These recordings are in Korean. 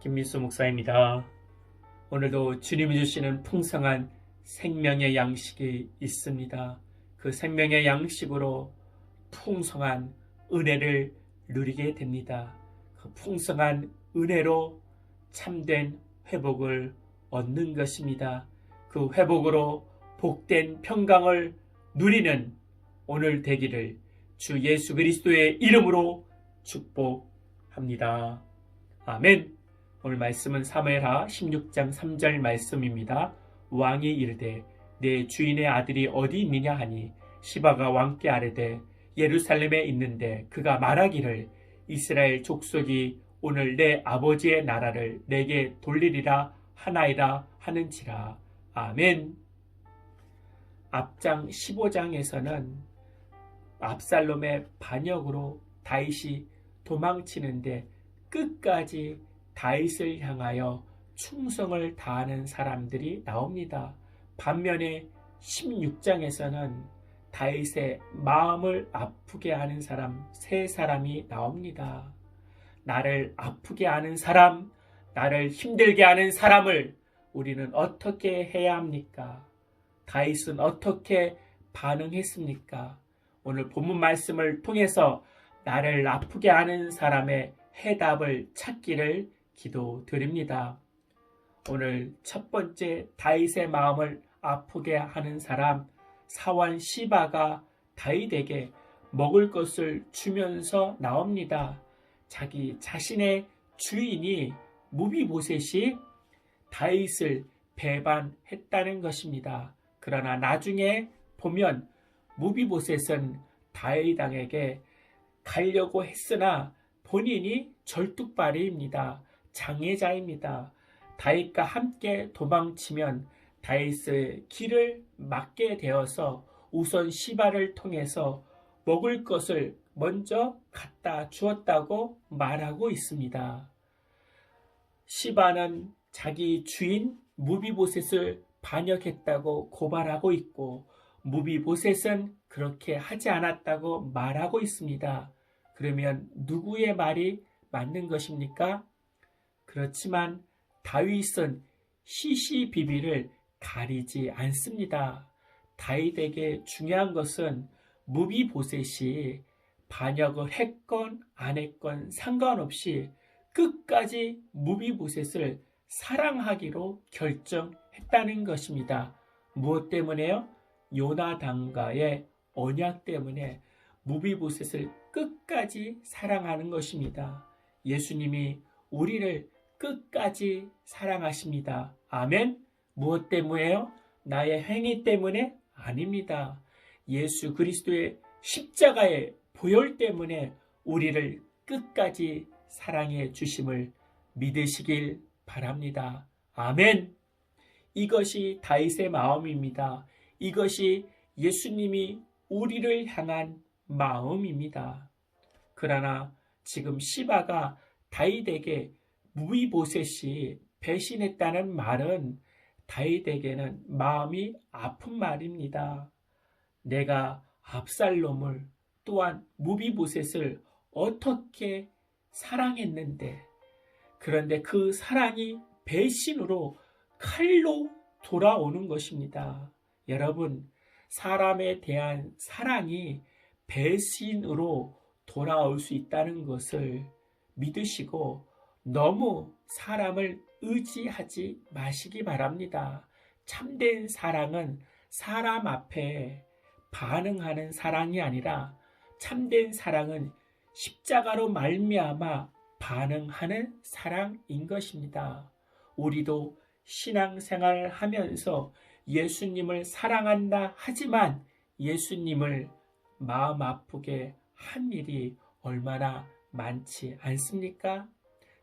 김미수 목사입니다. 오늘도 주님이 주시는 풍성한 생명의 양식이 있습니다. 그 생명의 양식으로 풍성한 은혜를 누리게 됩니다. 그 풍성한 은혜로 참된 회복을 얻는 것입니다. 그 회복으로 복된 평강을 누리는 오늘 되기를 주 예수 그리스도의 이름으로 축복합니다. 아멘. 오늘 말씀은 사무엘하 16장 3절 말씀입니다. 왕이 이르되 내 주인의 아들이 어디 있느냐 하니 시바가 왕께 아뢰되 예루살렘에 있는데 그가 말하기를 이스라엘 족속이 오늘 내 아버지의 나라를 내게 돌리리라 하나이라 하는지라. 아멘. 앞장 15장에서는 압살롬의 반역으로 다윗이 도망치는데 끝까지 다윗을 향하여 충성을 다하는 사람들이 나옵니다. 반면에 16장에서는 다윗의 마음을 아프게 하는 사람 세 사람이 나옵니다. 나를 아프게 하는 사람, 나를 힘들게 하는 사람을 우리는 어떻게 해야 합니까? 다윗은 어떻게 반응했습니까? 오늘 본문 말씀을 통해서 나를 아프게 하는 사람의 해답을 찾기를 기도드립니다. 오늘 첫 번째 다윗의 마음을 아프게 하는 사람 사원 시바가 다윗에게 먹을 것을 주면서 나옵니다. 자기 자신의 주인이 무비보셋이 다윗을 배반했다는 것입니다. 그러나 나중에 보면 무비보셋은 다윗당에게 가려고 했으나 본인이 절뚝발이입니다. 장애자입니다. 다윗과 함께 도망치면 다윗의 길을 막게 되어서 우선 시바를 통해서 먹을 것을 먼저 갖다 주었다고 말하고 있습니다. 시바는 자기 주인 무비보셋을 반역했다고 고발하고 있고 무비보셋은 그렇게 하지 않았다고 말하고 있습니다. 그러면 누구의 말이 맞는 것입니까? 그렇지만 다윗은 시시비비를 가리지 않습니다. 다윗에게 중요한 것은 무비보셋이 반역을 했건 안 했건 상관없이 끝까지 무비보셋을 사랑하기로 결정했다는 것입니다. 무엇 때문에요? 요나단과의 언약 때문에 무비보셋을 끝까지 사랑하는 것입니다. 예수님이 우리를 끝까지 사랑하십니다. 아멘. 무엇 때문에요? 나의 행위 때문에 아닙니다. 예수 그리스도의 십자가의 보혈 때문에 우리를 끝까지 사랑해 주심을 믿으시길 바랍니다. 아멘. 이것이 다윗의 마음입니다. 이것이 예수님이 우리를 향한 마음입니다. 그러나 지금 시바가 다윗에게 무비보셋이 배신했다는 말은 다윗에게는 마음이 아픈 말입니다. 내가 압살롬을 또한 무비보셋을 어떻게 사랑했는데 그런데 그 사랑이 배신으로 칼로 돌아오는 것입니다. 여러분, 사람에 대한 사랑이 배신으로 돌아올 수 있다는 것을 믿으시고 너무 사람을 의지하지 마시기 바랍니다. 참된 사랑은 사람 앞에 반응하는 사랑이 아니라 참된 사랑은 십자가로 말미암아 반응하는 사랑인 것입니다. 우리도 신앙생활을 하면서 예수님을 사랑한다 하지만 예수님을 마음 아프게 한 일이 얼마나 많지 않습니까?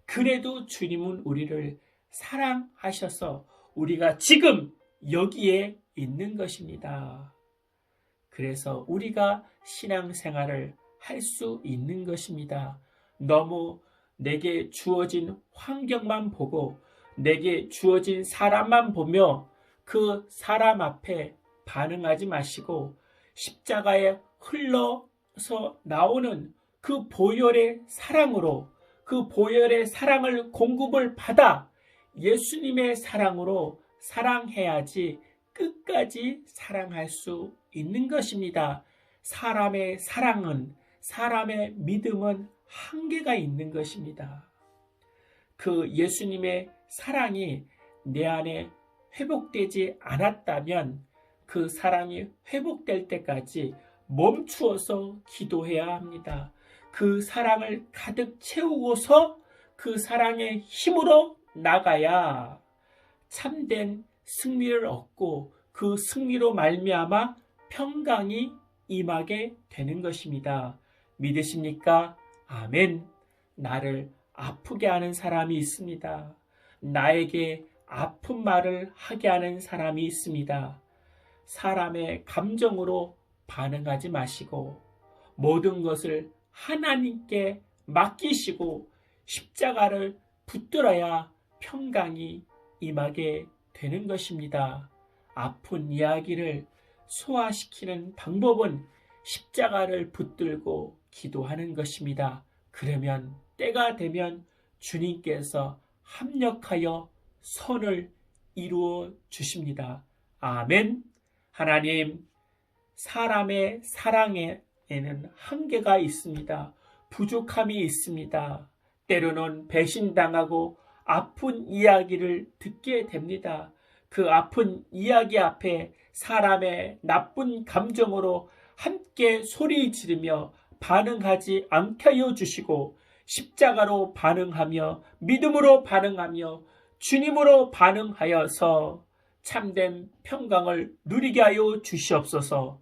그래도 주님은 우리를 사랑하셔서 우리가 지금 여기에 있는 것입니다. 그래서 우리가 신앙생활을 할 수 있는 것입니다. 너무 내게 주어진 환경만 보고 내게 주어진 사람만 보며 그 사람 앞에 반응하지 마시고 십자가에 흘러서 나오는 그 보혈의 사랑으로 그 보혈의 사랑을 공급을 받아 예수님의 사랑으로 사랑해야지 끝까지 사랑할 수 있는 것입니다. 사람의 사랑은, 사람의 믿음은 한계가 있는 것입니다. 그 예수님의 사랑이 내 안에 회복되지 않았다면 그 사랑이 회복될 때까지 멈추어서 기도해야 합니다. 그 사랑을 가득 채우고서 그 사랑의 힘으로 나가야 참된 승리를 얻고 그 승리로 말미암아 평강이 임하게 되는 것입니다. 믿으십니까? 아멘. 나를 아프게 하는 사람이 있습니다. 나에게 아픈 말을 하게 하는 사람이 있습니다. 사람의 감정으로 반응하지 마시고 모든 것을 하나님께 맡기시고 십자가를 붙들어야 평강이 임하게 되는 것입니다. 아픈 이야기를 소화시키는 방법은 십자가를 붙들고 기도하는 것입니다. 그러면 때가 되면 주님께서 합력하여 선을 이루어 주십니다. 아멘. 하나님, 사람의 사랑 에는 한계가 있습니다. 부족함이 있습니다. 때로는 배신당하고 아픈 이야기를 듣게 됩니다. 그 아픈 이야기 앞에 사람의 나쁜 감정으로 함께 소리 지르며 반응하지 않게 하여 주시고 십자가로 반응하며 믿음으로 반응하며 주님으로 반응하여서 참된 평강을 누리게 하여 주시옵소서